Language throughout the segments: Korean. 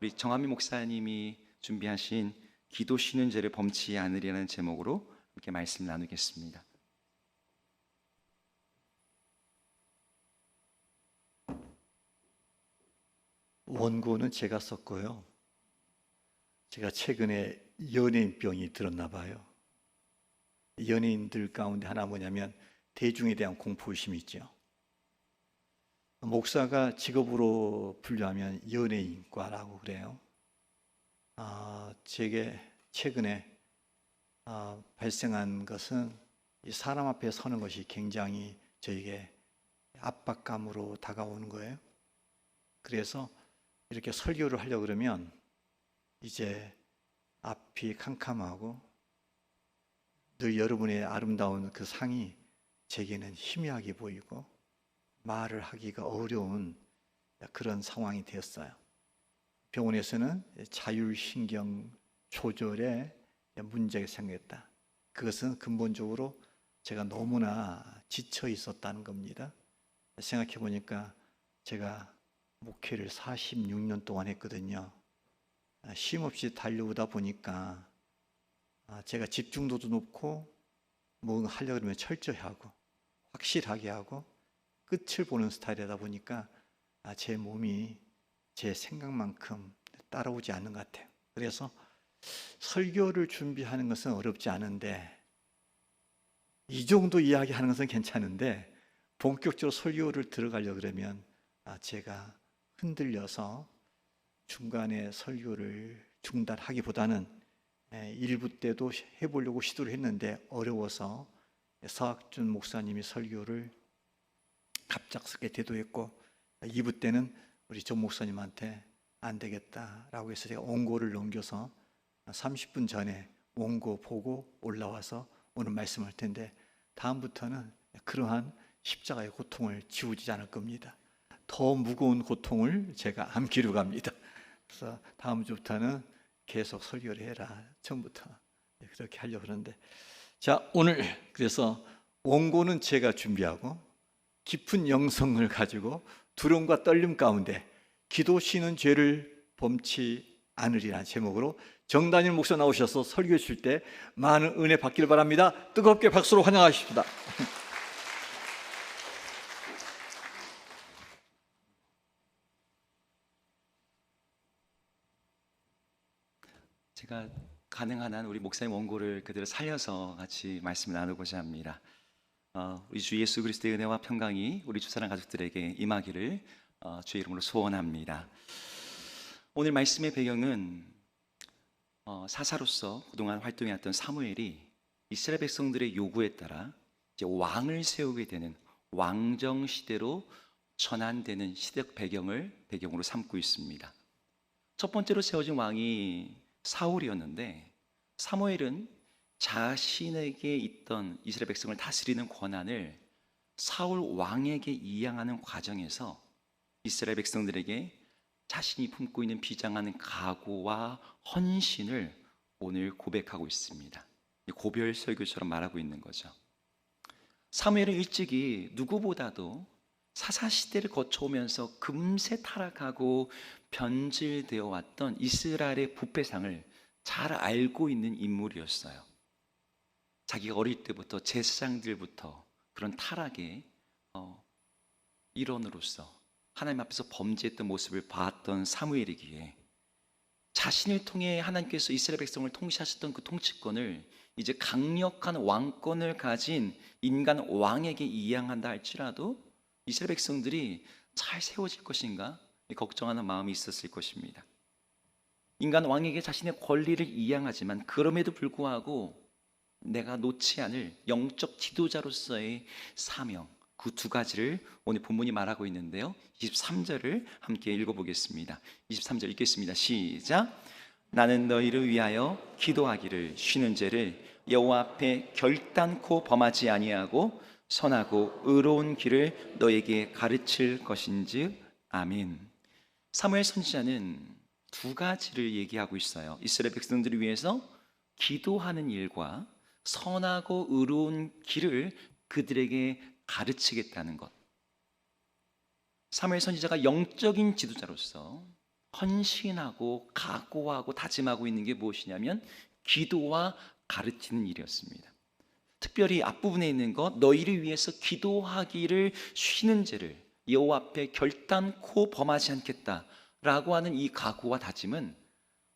우리 정한미 목사님이 준비하신 기도 쉬는 죄를 범치 않으리라는 제목으로 이렇게 말씀 나누겠습니다. 원고는 제가 썼고요. 제가 최근에 연예인병이 들었나 봐요. 연예인들 가운데 하나 뭐냐면 대중에 대한 공포의식이 있죠. 목사가 직업으로 분류하면 연예인과라고 그래요. 아, 제게 최근에 아, 발생한 것은 이 사람 앞에 서는 것이 굉장히 저에게 압박감으로 다가오는 거예요. 그래서 이렇게 설교를 하려고 그러면 이제 앞이 캄캄하고 늘 여러분의 아름다운 그 상이 제게는 희미하게 보이고 말을 하기가 어려운 그런 상황이 되었어요. 병원에서는 자율신경 조절에 문제가 생겼다. 그것은 근본적으로 제가 너무나 지쳐 있었다는 겁니다. 생각해 보니까 제가 목회를 46년 동안 했거든요. 아, 쉼 없이 달려오다 보니까 아, 제가 집중도도 높고 뭔가 하려고 그러면 철저히 하고 확실하게 하고 끝을 보는 스타일이다 보니까 아, 제 몸이 제 생각만큼 따라오지 않는 것 같아요. 그래서 설교를 준비하는 것은 어렵지 않은데 이 정도 이야기하는 것은 괜찮은데 본격적으로 설교를 들어가려고 그러면 아, 제가 흔들려서 중간에 설교를 중단하기보다는 에, 일부 때도 해보려고 시도를 했는데 어려워서 서학준 목사님이 설교를 갑작스럽게 대도했고 2부 때는 우리 전 목사님한테 안 되겠다라고 해서 제가 원고를 넘겨서 30분 전에 원고 보고 올라와서 오늘 말씀할 텐데 다음부터는 그러한 십자가의 고통을 지우지 않을 겁니다. 더 무거운 고통을 제가 안기로 갑니다. 그래서 다음 주부터는 계속 설교를 해라. 처음부터 그렇게 하려고 그러는데 자 오늘 그래서 원고는 제가 준비하고 깊은 영성을 가지고 두려움과 떨림 가운데 기도 쉬는 죄를 범치 않으리라는 제목으로 정단일 목사 나오셔서 설교해 주실 때 많은 은혜 받기를 바랍니다. 뜨겁게 박수로 환영하십니다. 제가 가능한 한 우리 목사님 원고를 그대로 살려서 같이 말씀을 나누고자 합니다. 어, 우리 주 예수 그리스도의 은혜와 평강이 우리 주사랑 가족들에게 임하기를 어, 주의 이름으로 소원합니다. 오늘 말씀의 배경은 어, 사사로서 그동안 활동해왔던 사무엘이 이스라엘 백성들의 요구에 따라 왕을 세우게 되는 왕정 시대로 전환되는 시대적 배경을 배경으로 삼고 있습니다. 첫 번째로 세워진 왕이 사울이었는데 사무엘은 자신에게 있던 이스라엘 백성을 다스리는 권한을 사울 왕에게 이양하는 과정에서 이스라엘 백성들에게 자신이 품고 있는 비장한 각오와 헌신을 오늘 고백하고 있습니다. 고별 설교처럼 말하고 있는 거죠. 사무엘은 일찍이 누구보다도 사사 시대를 거쳐오면서 금세 타락하고 변질되어 왔던 이스라엘의 부패상을 잘 알고 있는 인물이었어요. 자기가 어릴 때부터 제사장들부터 그런 타락의 어, 일원으로서 하나님 앞에서 범죄했던 모습을 봤던 사무엘이기에 자신을 통해 하나님께서 이스라엘 백성을 통치하셨던 그 통치권을 이제 강력한 왕권을 가진 인간 왕에게 이양한다 할지라도 이스라엘 백성들이 잘 세워질 것인가 걱정하는 마음이 있었을 것입니다. 인간 왕에게 자신의 권리를 이양하지만 그럼에도 불구하고 내가 놓지 않을 영적 지도자로서의 사명 그 두 가지를 오늘 본문이 말하고 있는데요. 23절을 함께 읽어보겠습니다. 23절 읽겠습니다. 시작. 나는 너희를 위하여 기도하기를 쉬는 죄를 여호와 앞에 결단코 범하지 아니하고 선하고 의로운 길을 너에게 가르칠 것인즉 아멘. 사무엘 선지자는 두 가지를 얘기하고 있어요. 이스라엘 백성들을 위해서 기도하는 일과 선하고 의로운 길을 그들에게 가르치겠다는 것. 사무엘 선지자가 영적인 지도자로서 헌신하고 각오하고 다짐하고 있는 게 무엇이냐면 기도와 가르치는 일이었습니다. 특별히 앞부분에 있는 것 너희를 위해서 기도하기를 쉬는 죄를 여호와 앞에 결단코 범하지 않겠다라고 하는 이 각오와 다짐은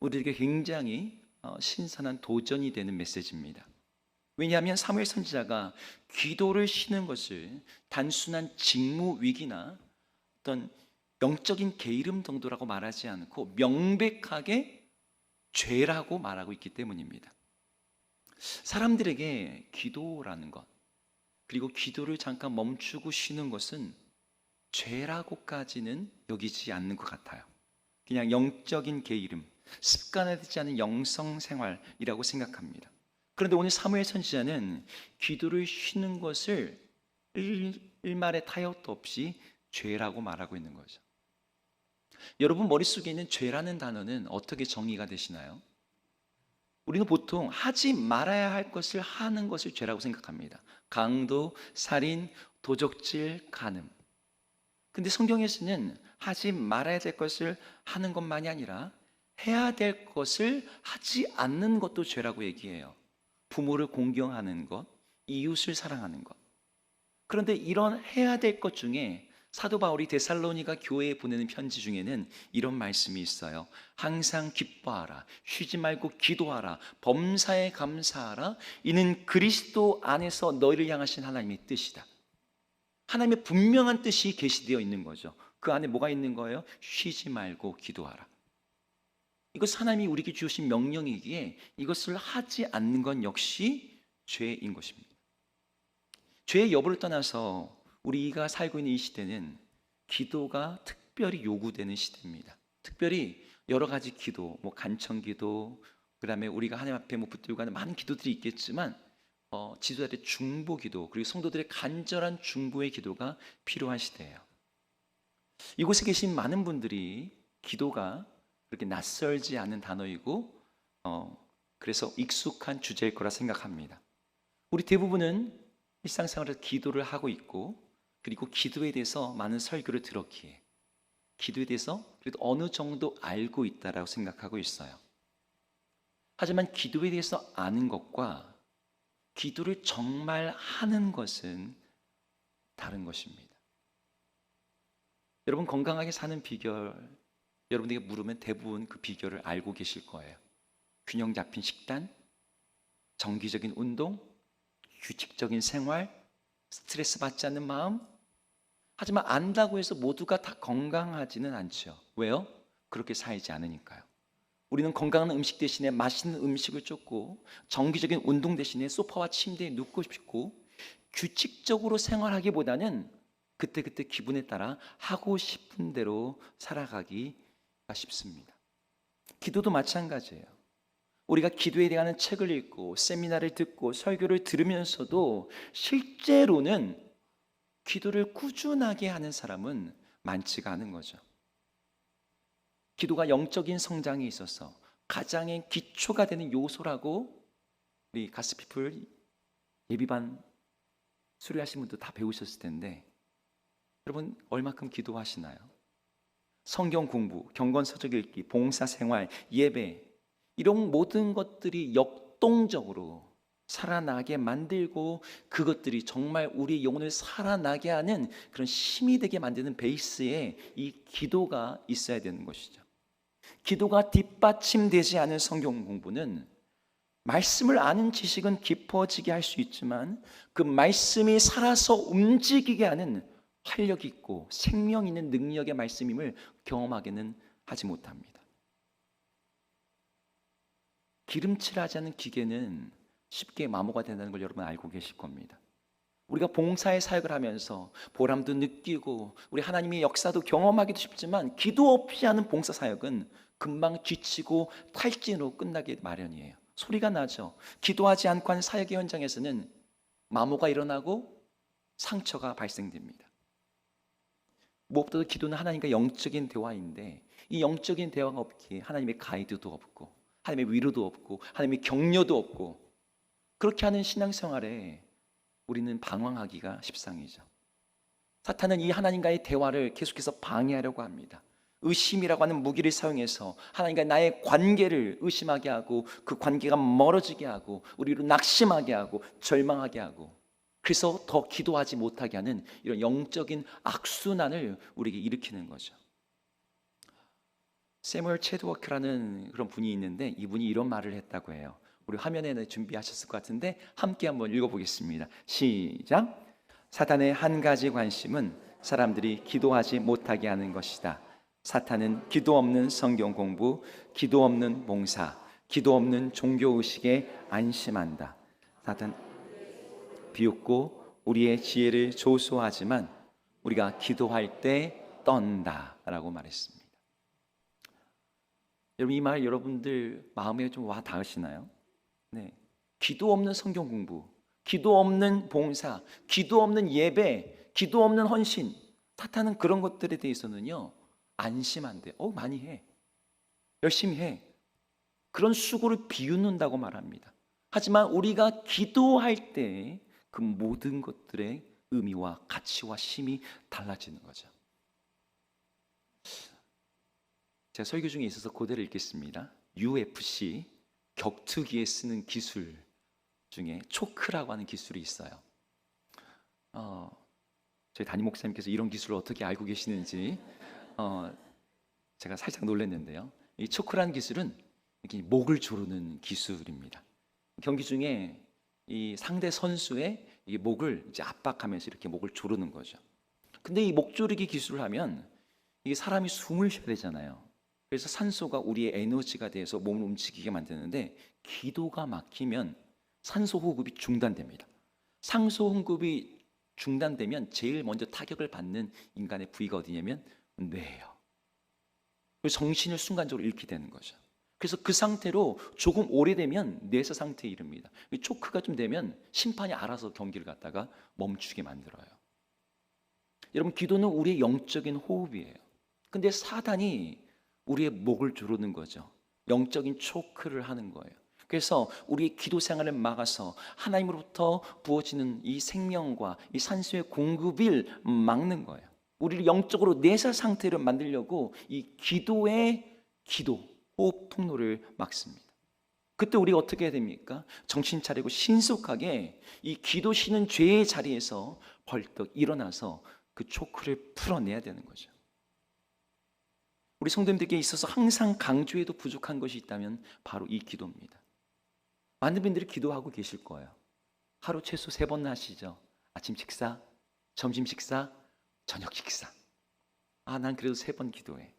우리에게 굉장히 어, 신선한 도전이 되는 메시지입니다. 왜냐하면 사무엘 선지자가 기도를 쉬는 것을 단순한 직무 위기나 어떤 영적인 게으름 정도라고 말하지 않고 명백하게 죄라고 말하고 있기 때문입니다. 사람들에게 기도라는 것, 그리고 기도를 잠깐 멈추고 쉬는 것은 죄라고까지는 여기지 않는 것 같아요. 그냥 영적인 게으름, 습관화되지 않은 영성 생활이라고 생각합니다. 그런데 오늘 사무엘 선지자는 기도를 쉬는 것을 일, 일말의 타협도 없이 죄라고 말하고 있는 거죠. 여러분 머릿속에 있는 죄라는 단어는 어떻게 정의가 되시나요? 우리는 보통 하지 말아야 할 것을 하는 것을 죄라고 생각합니다. 강도, 살인, 도적질, 간음. 근데 성경에서는 하지 말아야 될 것을 하는 것만이 아니라 해야 될 것을 하지 않는 것도 죄라고 얘기해요. 부모를 공경하는 것, 이웃을 사랑하는 것. 그런데 이런 해야 될 것 중에 사도 바울이 데살로니가 교회에 보내는 편지 중에는 이런 말씀이 있어요. 항상 기뻐하라. 쉬지 말고 기도하라. 범사에 감사하라. 이는 그리스도 안에서 너희를 향하신 하나님의 뜻이다. 하나님의 분명한 뜻이 계시되어 있는 거죠. 그 안에 뭐가 있는 거예요? 쉬지 말고 기도하라. 이것 하나님이 우리에게 주신 명령이기에 이것을 하지 않는 건 역시 죄인 것입니다. 죄의 여부를 떠나서 우리가 살고 있는 이 시대는 기도가 특별히 요구되는 시대입니다. 특별히 여러 가지 기도, 뭐 간청 기도, 그다음에 우리가 하나님 앞에 뭐 붙들고 하는 많은 기도들이 있겠지만 어, 지도자들의 중보 기도 그리고 성도들의 간절한 중보의 기도가 필요한 시대예요. 이곳에 계신 많은 분들이 기도가 그렇게 낯설지 않은 단어이고 어, 그래서 익숙한 주제일 거라 생각합니다. 우리 대부분은 일상생활에서 기도를 하고 있고 그리고 기도에 대해서 많은 설교를 들었기에 기도에 대해서 그래도 어느 정도 알고 있다라고 생각하고 있어요. 하지만 기도에 대해서 아는 것과 기도를 정말 하는 것은 다른 것입니다. 여러분 건강하게 사는 비결 여러분에게 물으면 대부분 그 비결을 알고 계실 거예요. 균형 잡힌 식단, 정기적인 운동, 규칙적인 생활, 스트레스 받지 않는 마음. 하지만 안다고 해서 모두가 다 건강하지는 않죠. 왜요? 그렇게 살지 않으니까요. 우리는 건강한 음식 대신에 맛있는 음식을 쫓고 정기적인 운동 대신에 소파와 침대에 눕고 싶고 규칙적으로 생활하기보다는 그때그때 기분에 따라 하고 싶은 대로 살아가기 가 쉽습니다. 기도도 마찬가지예요. 우리가 기도에 대한 책을 읽고 세미나를 듣고 설교를 들으면서도 실제로는 기도를 꾸준하게 하는 사람은 많지가 않은 거죠. 기도가 영적인 성장에 있어서 가장의 기초가 되는 요소라고 우리 가스피플 예비반 수료하신 분도 다 배우셨을 텐데 여러분 얼마큼 기도하시나요? 성경 공부, 경건 서적 읽기, 봉사 생활, 예배 이런 모든 것들이 역동적으로 살아나게 만들고 그것들이 정말 우리 영혼을 살아나게 하는 그런 힘이 되게 만드는 베이스에 이 기도가 있어야 되는 것이죠. 기도가 뒷받침되지 않은 성경 공부는 말씀을 아는 지식은 깊어지게 할 수 있지만 그 말씀이 살아서 움직이게 하는 활력 있고 생명 있는 능력의 말씀임을 경험하게는 하지 못합니다. 기름칠하지 않은 기계는 쉽게 마모가 된다는 걸 여러분 알고 계실 겁니다. 우리가 봉사의 사역을 하면서 보람도 느끼고 우리 하나님의 역사도 경험하기도 쉽지만 기도 없이 하는 봉사 사역은 금방 지치고 탈진으로 끝나기 마련이에요. 소리가 나죠. 기도하지 않고 하는 사역의 현장에서는 마모가 일어나고 상처가 발생됩니다. 무엇보다도 기도는 하나님과 영적인 대화인데 이 영적인 대화가 없기에 하나님의 가이드도 없고 하나님의 위로도 없고 하나님의 격려도 없고 그렇게 하는 신앙생활에 우리는 방황하기가 십상이죠. 사탄은 이 하나님과의 대화를 계속해서 방해하려고 합니다. 의심이라고 하는 무기를 사용해서 하나님과 나의 관계를 의심하게 하고 그 관계가 멀어지게 하고 우리로 낙심하게 하고 절망하게 하고 그래서 더 기도하지 못하게 하는 이런 영적인 악순환을 우리에게 일으키는 거죠. 세무얼 체드워크라는 그런 분이 있는데 이분이 이런 말을 했다고 해요. 우리 화면에 준비하셨을 것 같은데 함께 한번 읽어보겠습니다. 시작. 사탄의 한 가지 관심은 사람들이 기도하지 못하게 하는 것이다. 사탄은 기도 없는 성경 공부, 기도 없는 봉사, 기도 없는 종교 의식에 안심한다. 사탄 비웃고 우리의 지혜를 조소하지만 우리가 기도할 때 떤다라고 말했습니다. 여러분 이 말 여러분들 마음에 좀 와 닿으시나요? 네. 기도 없는 성경 공부, 기도 없는 봉사, 기도 없는 예배, 기도 없는 헌신, 사탄은 그런 것들에 대해서는요 안심한대. 어 많이 해, 열심히 해. 그런 수고를 비웃는다고 말합니다. 하지만 우리가 기도할 때 그 모든 것들의 의미와 가치와 심이 달라지는 거죠. 제가 설교 중에 있어서 고대를 읽겠습니다. UFC 격투기에 쓰는 기술 중에 초크라고 하는 기술이 있어요. 어, 저희 담임 목사님께서 이런 기술을 어떻게 알고 계시는지 어, 제가 살짝 놀랐는데요. 이 초크라는 기술은 이렇게 목을 조르는 기술입니다. 경기 중에 이 상대 선수의 이 목을 이제 압박하면서 이렇게 목을 조르는 거죠. 근데 이 목 조르기 기술을 하면 이게 사람이 숨을 쉬어야 되잖아요. 그래서 산소가 우리의 에너지가 돼서 몸을 움직이게 만드는데 기도가 막히면 산소 호흡이 중단됩니다. 산소 호흡이 중단되면 제일 먼저 타격을 받는 인간의 부위가 어디냐면 뇌예요. 그래서 정신을 순간적으로 잃게 되는 거죠. 그래서 그 상태로 조금 오래되면 뇌서 상태에 이릅니다. 이 초크가 좀 되면 심판이 알아서 경기를 갖다가 멈추게 만들어요. 여러분 기도는 우리의 영적인 호흡이에요. 근데 사단이 우리의 목을 조르는 거죠. 영적인 초크를 하는 거예요. 그래서 우리의 기도 생활을 막아서 하나님으로부터 부어지는 이 생명과 이 산소의 공급을 막는 거예요. 우리를 영적으로 내사 상태로 만들려고 이 기도의 기도, 호흡 통로를 막습니다. 그때 우리가 어떻게 해야 됩니까? 정신 차리고 신속하게 이 기도 쉬는 죄의 자리에서 벌떡 일어나서 그 초크를 풀어내야 되는 거죠. 우리 성도님들께 있어서 항상 강조해도 부족한 것이 있다면 바로 이 기도입니다. 많은 분들이 기도하고 계실 거예요. 하루 최소 세 번 하시죠. 아침 식사, 점심 식사, 저녁 식사. 아, 난 그래도 세 번 기도해.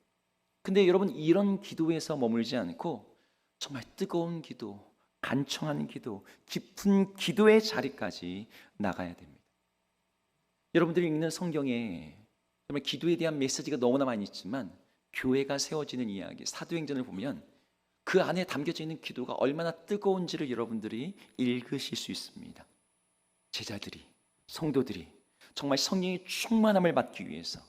근데 여러분 이런 기도에서 머물지 않고 정말 뜨거운 기도, 간청하는 기도, 깊은 기도의 자리까지 나가야 됩니다. 여러분들이 읽는 성경에 정말 기도에 대한 메시지가 너무나 많이 있지만 교회가 세워지는 이야기, 사도행전을 보면 그 안에 담겨져 있는 기도가 얼마나 뜨거운지를 여러분들이 읽으실 수 있습니다. 제자들이, 성도들이 정말 성령의 충만함을 받기 위해서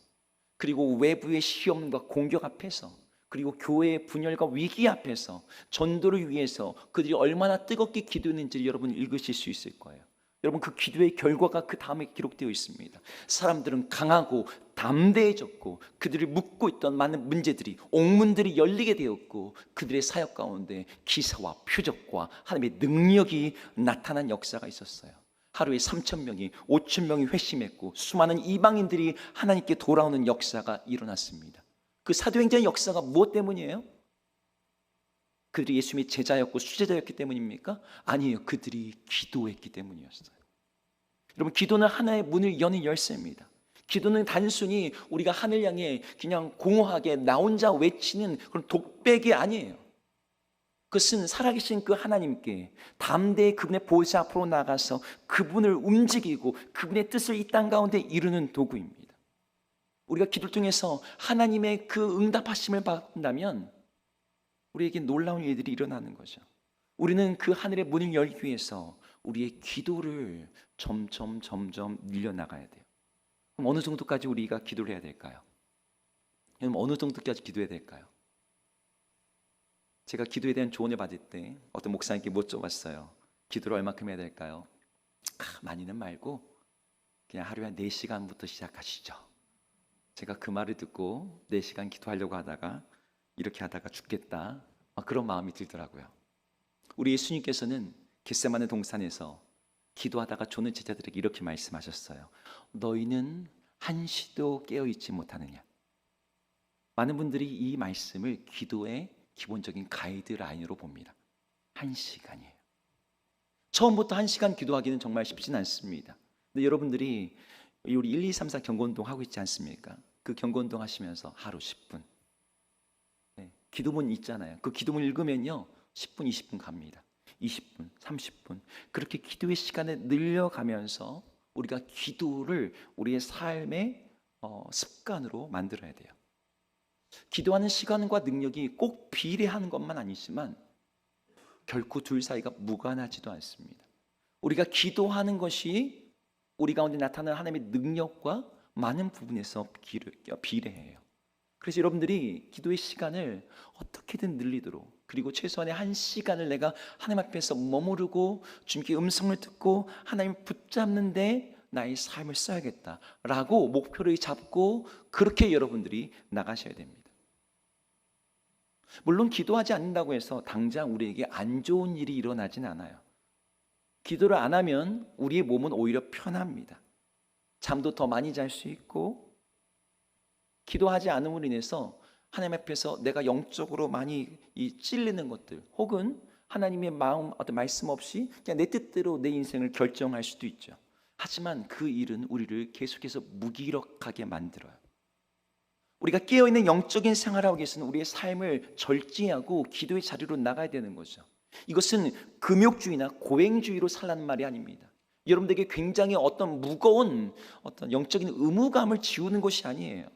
그리고 외부의 시험과 공격 앞에서 그리고 교회의 분열과 위기 앞에서 전도를 위해서 그들이 얼마나 뜨겁게 기도했는지 여러분 읽으실 수 있을 거예요. 여러분 그 기도의 결과가 그 다음에 기록되어 있습니다. 사람들은 강하고 담대해졌고 그들을 묶고 있던 많은 문제들이 옥문들이 열리게 되었고 그들의 사역 가운데 기사와 표적과 하나님의 능력이 나타난 역사가 있었어요. 하루에 3천 명이 5천 명이 회심했고 수많은 이방인들이 하나님께 돌아오는 역사가 일어났습니다. 그 사도행전의 역사가 무엇 때문이에요? 그들이 예수님의 제자였고 수제자였기 때문입니까? 아니에요. 그들이 기도했기 때문이었어요. 여러분 기도는 하나의 문을 여는 열쇠입니다. 기도는 단순히 우리가 하늘 향해 그냥 공허하게 나 혼자 외치는 그런 독백이 아니에요. 그것은 살아계신 그 하나님께 담대히 그분의 보좌 앞으로 나가서 그분을 움직이고 그분의 뜻을 이 땅 가운데 이루는 도구입니다. 우리가 기도를 통해서 하나님의 그 응답하심을 받는다면 우리에게 놀라운 일들이 일어나는 거죠. 우리는 그 하늘의 문을 열기 위해서 우리의 기도를 점점 점점 늘려나가야 돼요. 그럼 어느 정도까지 우리가 기도를 해야 될까요? 그럼 어느 정도까지 기도해야 될까요? 제가 기도에 대한 조언을 받을 때 어떤 목사님께 못 줘봤어요. 기도를 얼마큼 해야 될까요? 아, 많이는 말고 그냥 하루에 한 4시간부터 시작하시죠. 제가 그 말을 듣고 4시간 기도하려고 하다가 이렇게 하다가 죽겠다. 아, 그런 마음이 들더라고요. 우리 예수님께서는 겟세마네 동산에서 기도하다가 조는 제자들에게 이렇게 말씀하셨어요. 너희는 한시도 깨어 있지 못하느냐. 많은 분들이 이 말씀을 기도의 기본적인 가이드라인으로 봅니다. 한 시간이에요. 처음부터 한 시간 기도하기는 정말 쉽진 않습니다. 근데 여러분들이 우리 1, 2, 3, 4 경건운동 하고 있지 않습니까? 그 경건운동 하시면서 하루 10분. 네, 기도문 있잖아요. 그 기도문 읽으면요. 10분, 20분 갑니다. 20분, 30분. 그렇게 기도의 시간을 늘려가면서 우리가 기도를 우리의 삶의 어, 습관으로 만들어야 돼요. 기도하는 시간과 능력이 꼭 비례하는 것만 아니지만 결코 둘 사이가 무관하지도 않습니다. 우리가 기도하는 것이 우리 가운데 나타나는 하나님의 능력과 많은 부분에서 비례- 비례해요. 그래서 여러분들이 기도의 시간을 어떻게든 늘리도록 그리고 최소한의 한 시간을 내가 하나님 앞에서 머무르고 주님께 음성을 듣고 하나님 붙잡는데 나의 삶을 써야겠다라고 목표를 잡고 그렇게 여러분들이 나가셔야 됩니다. 물론 기도하지 않는다고 해서 당장 우리에게 안 좋은 일이 일어나진 않아요. 기도를 안 하면 우리의 몸은 오히려 편합니다. 잠도 더 많이 잘 수 있고 기도하지 않음으로 인해서 하나님 앞에서 내가 영적으로 많이 이 찔리는 것들 혹은 하나님의 마음 어떤 말씀 없이 그냥 내 뜻대로 내 인생을 결정할 수도 있죠. 하지만 그 일은 우리를 계속해서 무기력하게 만들어요. 우리가 깨어 있는 영적인 생활을 하기 위해서는 우리의 삶을 절제하고 기도의 자리로 나가야 되는 거죠. 이것은 금욕주의나 고행주의로 살라는 말이 아닙니다. 여러분들에게 굉장히 어떤 무거운 어떤 영적인 의무감을 지우는 것이 아니에요.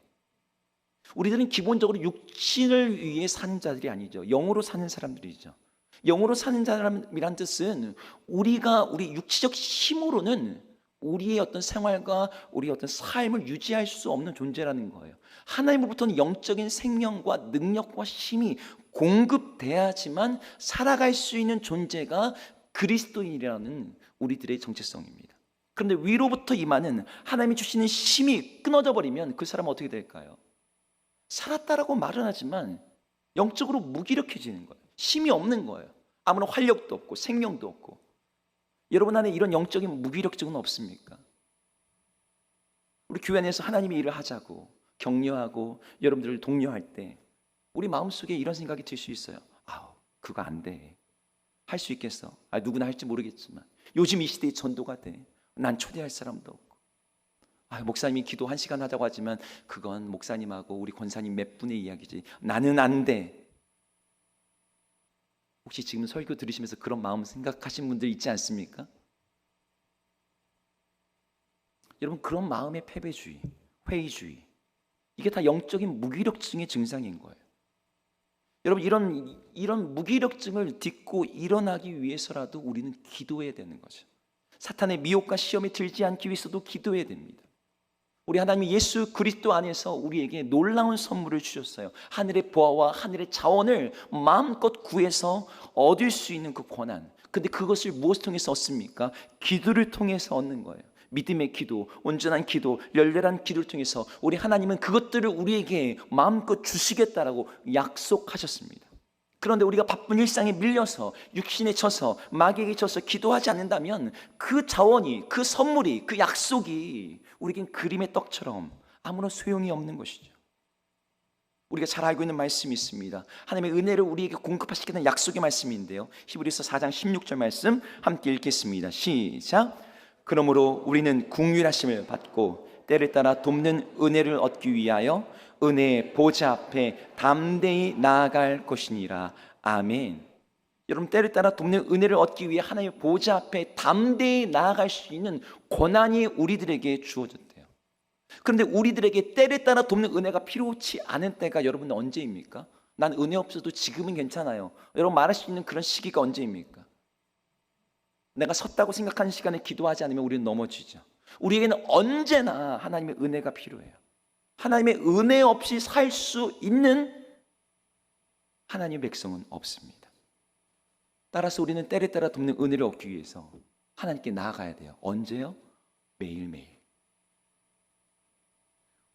우리들은 기본적으로 육신을 위해 사는 자들이 아니죠. 영으로 사는 사람들이죠. 영으로 사는 사람이란 뜻은 우리가 우리 육체적 힘으로는 우리의 어떤 생활과 우리의 어떤 삶을 유지할 수 없는 존재라는 거예요. 하나님으로부터는 영적인 생명과 능력과 힘이 공급돼야지만 살아갈 수 있는 존재가 그리스도인이라는 우리들의 정체성입니다. 그런데 위로부터 임하는 하나님이 주시는 힘이 끊어져 버리면 그 사람은 어떻게 될까요? 살았다라고 말은 하지만 영적으로 무기력해지는 거예요. 힘이 없는 거예요. 아무런 활력도 없고 생명도 없고. 여러분 안에 이런 영적인 무기력증은 없습니까? 우리 교회 안에서 하나님의 일을 하자고 격려하고 여러분들을 독려할 때 우리 마음속에 이런 생각이 들 수 있어요. 아우, 그거 안 돼. 할 수 있겠어. 아, 누구나 할지 모르겠지만 요즘 이 시대에 전도가 돼. 난 초대할 사람도 없고. 아, 목사님이 기도 한 시간 하자고 하지만 그건 목사님하고 우리 권사님 몇 분의 이야기지. 나는 안 돼. 혹시 지금 설교 들으시면서 그런 마음 생각하신 분들 있지 않습니까? 여러분 그런 마음의 패배주의, 회의주의 이게 다 영적인 무기력증의 증상인 거예요. 여러분 이런 이런 무기력증을 딛고 일어나기 위해서라도 우리는 기도해야 되는 거죠. 사탄의 미혹과 시험에 들지 않기 위해서도 기도해야 됩니다. 우리 하나님 예수 그리스도 안에서 우리에게 놀라운 선물을 주셨어요. 하늘의 보화와 하늘의 자원을 마음껏 구해서 얻을 수 있는 그 권한. 근데 그것을 무엇을 통해서 얻습니까? 기도를 통해서 얻는 거예요. 믿음의 기도, 온전한 기도, 열렬한 기도를 통해서 우리 하나님은 그것들을 우리에게 마음껏 주시겠다라고 약속하셨습니다. 그런데 우리가 바쁜 일상에 밀려서 육신에 져서 마귀에게 져서 기도하지 않는다면 그 자원이 그 선물이 그 약속이 우리에겐 그림의 떡처럼 아무런 소용이 없는 것이죠. 우리가 잘 알고 있는 말씀이 있습니다. 하나님의 은혜를 우리에게 공급하시겠다는 약속의 말씀인데요. 히브리서 4장 16절 말씀 함께 읽겠습니다. 시작. 그러므로 우리는 궁휼하심을 받고 때를 따라 돕는 은혜를 얻기 위하여 은혜의 보좌 앞에 담대히 나아갈 것이니라. 아멘. 여러분 때를 따라 돕는 은혜를 얻기 위해 하나님의 보좌 앞에 담대히 나아갈 수 있는 권한이 우리들에게 주어졌대요. 그런데 우리들에게 때를 따라 돕는 은혜가 필요치 않은 때가 여러분 언제입니까? 난 은혜 없어도 지금은 괜찮아요. 여러분 말할 수 있는 그런 시기가 언제입니까? 내가 섰다고 생각하는 시간에 기도하지 않으면 우리는 넘어지죠. 우리에게는 언제나 하나님의 은혜가 필요해요. 하나님의 은혜 없이 살 수 있는 하나님의 백성은 없습니다. 따라서 우리는 때를 따라 돕는 은혜를 얻기 위해서 하나님께 나아가야 돼요. 언제요? 매일매일.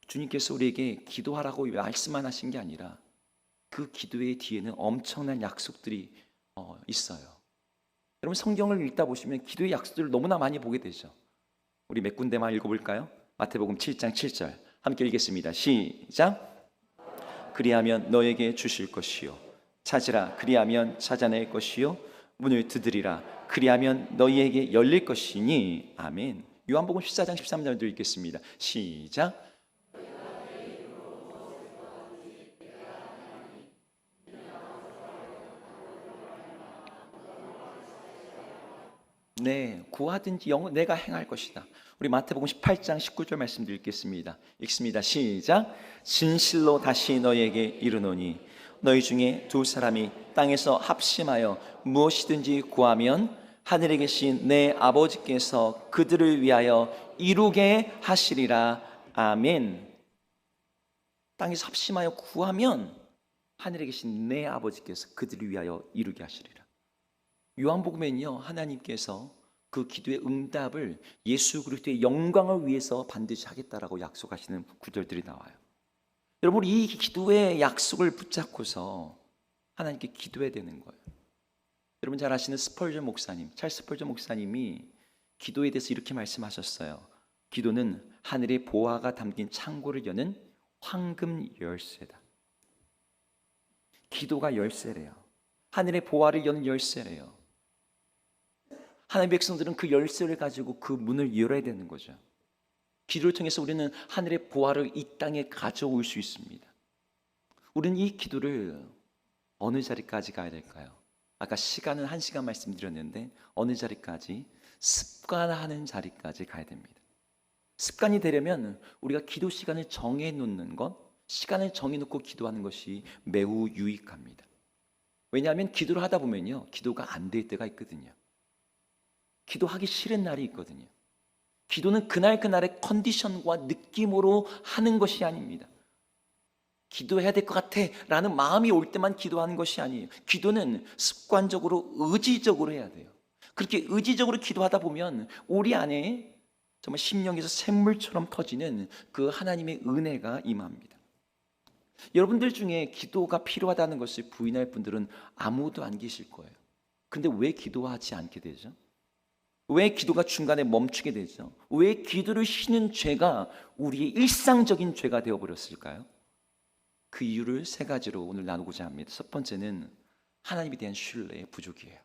주님께서 우리에게 기도하라고 말씀만 하신 게 아니라 그 기도의 뒤에는 엄청난 약속들이 어, 있어요. 여러분 성경을 읽다 보시면 기도의 약속들을 너무나 많이 보게 되죠. 우리 몇 군데만 읽어볼까요? 마태복음 7장 7절 함께 읽겠습니다. 시작. 그리하면 너에게 주실 것이요 찾으라 그리하면 찾아낼 것이요 문을 두드리라 그리하면 너희에게 열릴 것이니 아멘. 요한복음 14장 13절도 읽겠습니다. 시작. 네, 구하든지 영 내가 행할 것이다. 우리 마태복음 18장 19절 말씀도 읽겠습니다. 읽습니다. 시작. 진실로 다시 너희에게 이르노니 너희 중에 두 사람이 땅에서 합심하여 무엇이든지 구하면 하늘에 계신 내 아버지께서 그들을 위하여 이루게 하시리라. 아멘. 땅에서 합심하여 구하면 하늘에 계신 내 아버지께서 그들을 위하여 이루게 하시리라. 요한복음에는요 하나님께서 그 기도의 응답을 예수 그리스도의 영광을 위해서 반드시 하겠다라고 약속하시는 구절들이 나와요. 여러분 이 기도의 약속을 붙잡고서 하나님께 기도해야 되는 거예요. 여러분 잘 아시는 스펄전 목사님, 찰스 스펄전 목사님이 기도에 대해서 이렇게 말씀하셨어요. 기도는 하늘의 보화가 담긴 창고를 여는 황금 열쇠다. 기도가 열쇠래요. 하늘의 보화를 여는 열쇠래요. 하나님의 백성들은 그 열쇠를 가지고 그 문을 열어야 되는 거죠. 기도를 통해서 우리는 하늘의 보화를 이 땅에 가져올 수 있습니다. 우리는 이 기도를 어느 자리까지 가야 될까요? 아까 시간은 한 시간 말씀드렸는데 어느 자리까지 습관하는 자리까지 가야 됩니다. 습관이 되려면 우리가 기도 시간을 정해 놓는 것, 시간을 정해 놓고 기도하는 것이 매우 유익합니다. 왜냐하면 기도를 하다 보면요, 기도가 안 될 때가 있거든요. 기도하기 싫은 날이 있거든요. 기도는 그날 그날의 컨디션과 느낌으로 하는 것이 아닙니다. 기도해야 될 것 같아 라는 마음이 올 때만 기도하는 것이 아니에요. 기도는 습관적으로 의지적으로 해야 돼요. 그렇게 의지적으로 기도하다 보면 우리 안에 정말 심령에서 샘물처럼 터지는 그 하나님의 은혜가 임합니다. 여러분들 중에 기도가 필요하다는 것을 부인할 분들은 아무도 안 계실 거예요. 근데 왜 기도하지 않게 되죠? 왜 기도가 중간에 멈추게 되죠? 왜 기도를 쉬는 죄가 우리의 일상적인 죄가 되어버렸을까요? 그 이유를 세 가지로 오늘 나누고자 합니다. 첫 번째는 하나님에 대한 신뢰의 부족이에요.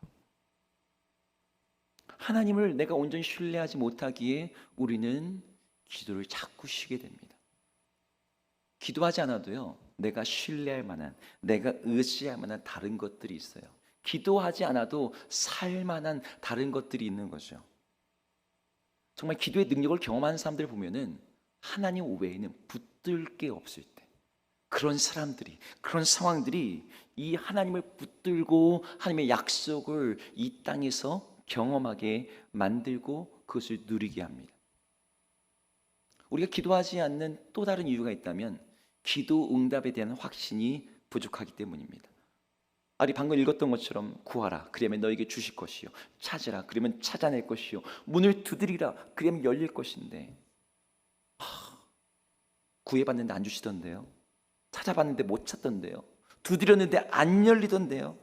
하나님을 내가 온전히 신뢰하지 못하기에 우리는 기도를 자꾸 쉬게 됩니다. 기도하지 않아도요, 내가 신뢰할 만한, 내가 의지할 만한 다른 것들이 있어요. 기도하지 않아도 살 만한 다른 것들이 있는 거죠. 정말 기도의 능력을 경험하는 사람들 보면은 하나님 외에는 붙들 게 없을 때 그런 사람들이 그런 상황들이 이 하나님을 붙들고 하나님의 약속을 이 땅에서 경험하게 만들고 그것을 누리게 합니다. 우리가 기도하지 않는 또 다른 이유가 있다면 기도 응답에 대한 확신이 부족하기 때문입니다. 아리 방금 읽었던 것처럼 구하라. 그러면 너에게 주실 것이요. 찾으라. 그러면 찾아낼 것이요. 문을 두드리라. 그러면 열릴 것인데. 하, 구해봤는데 안 주시던데요? 찾아봤는데 못 찾던데요? 두드렸는데 안 열리던데요?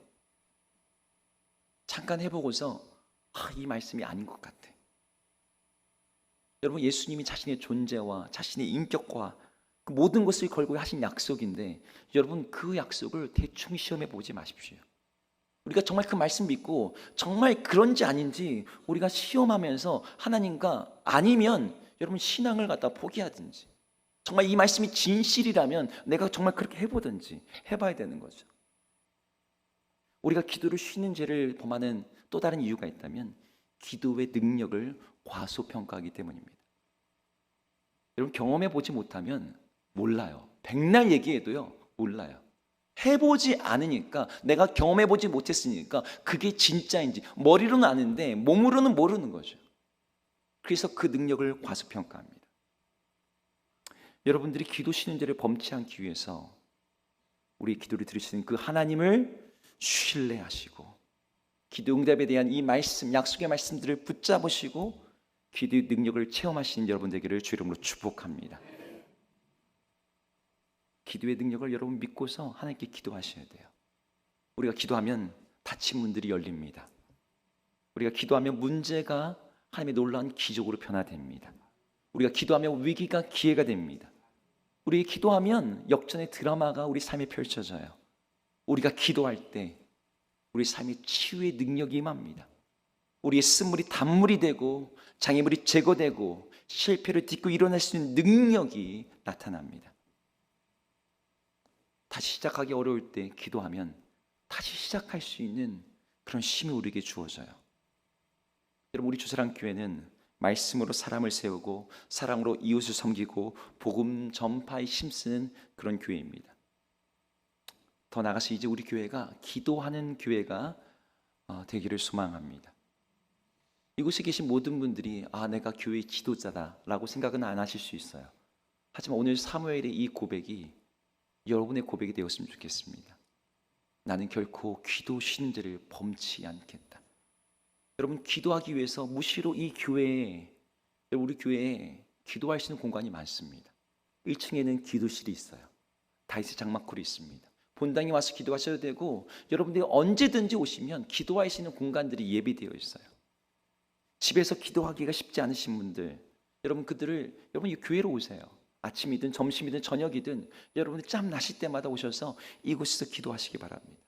잠깐 해보고서 아, 이 말씀이 아닌 것 같아. 여러분 예수님이 자신의 존재와 자신의 인격과 그 모든 것을 걸고 하신 약속인데 여러분 그 약속을 대충 시험해 보지 마십시오. 우리가 정말 그 말씀 믿고 정말 그런지 아닌지 우리가 시험하면서 하나님과 아니면 여러분 신앙을 갖다 포기하든지 정말 이 말씀이 진실이라면 내가 정말 그렇게 해보든지 해봐야 되는 거죠. 우리가 기도를 쉬는 죄를 범하는 또 다른 이유가 있다면 기도의 능력을 과소평가하기 때문입니다. 여러분 경험해 보지 못하면 몰라요. 백날 얘기해도요, 몰라요. 해보지 않으니까, 내가 경험해보지 못했으니까, 그게 진짜인지, 머리로는 아는데, 몸으로는 모르는 거죠. 그래서 그 능력을 과소평가합니다. 여러분들이 기도 죄를 범치 않기 위해서, 우리 기도를 들으시는 그 하나님을 신뢰하시고, 기도 응답에 대한 이 말씀, 약속의 말씀들을 붙잡으시고, 기도의 능력을 체험하시는 여러분 되기를 주 이름으로 축복합니다. 기도의 능력을 여러분 믿고서 하나님께 기도하셔야 돼요. 우리가 기도하면 닫힌 문들이 열립니다. 우리가 기도하면 문제가 하나님의 놀라운 기적으로 변화됩니다. 우리가 기도하면 위기가 기회가 됩니다. 우리 기도하면 역전의 드라마가 우리 삶에 펼쳐져요. 우리가 기도할 때 우리 삶의 치유의 능력이 임합니다. 우리의 쓴물이 단물이 되고 장애물이 제거되고 실패를 딛고 일어날 수 있는 능력이 나타납니다. 다시 시작하기 어려울 때 기도하면 다시 시작할 수 있는 그런 힘이 우리에게 주어져요. 여러분 우리 주사랑 교회는 말씀으로 사람을 세우고 사랑으로 이웃을 섬기고 복음 전파에 힘쓰는 그런 교회입니다. 더 나아가서 이제 우리 교회가 기도하는 교회가 어, 되기를 소망합니다. 이곳에 계신 모든 분들이 아 내가 교회 지도자다라고 생각은 안 하실 수 있어요. 하지만 오늘 사무엘의 이 고백이 여러분의 고백이 되었으면 좋겠습니다. 나는 결코 기도 신들을 범치 않겠다. 여러분 기도하기 위해서 무시로 이 교회에 우리 교회에 기도할 수 있는 공간이 많습니다. 1층에는 기도실이 있어요. 다이스 장막홀이 있습니다. 본당에 와서 기도하셔도 되고 여러분들이 언제든지 오시면 기도할 수 있는 공간들이 예비되어 있어요. 집에서 기도하기가 쉽지 않으신 분들 여러분 그들을 여러분 이 교회로 오세요. 아침이든 점심이든 저녁이든 여러분이 짬 나실 때마다 오셔서 이곳에서 기도하시기 바랍니다.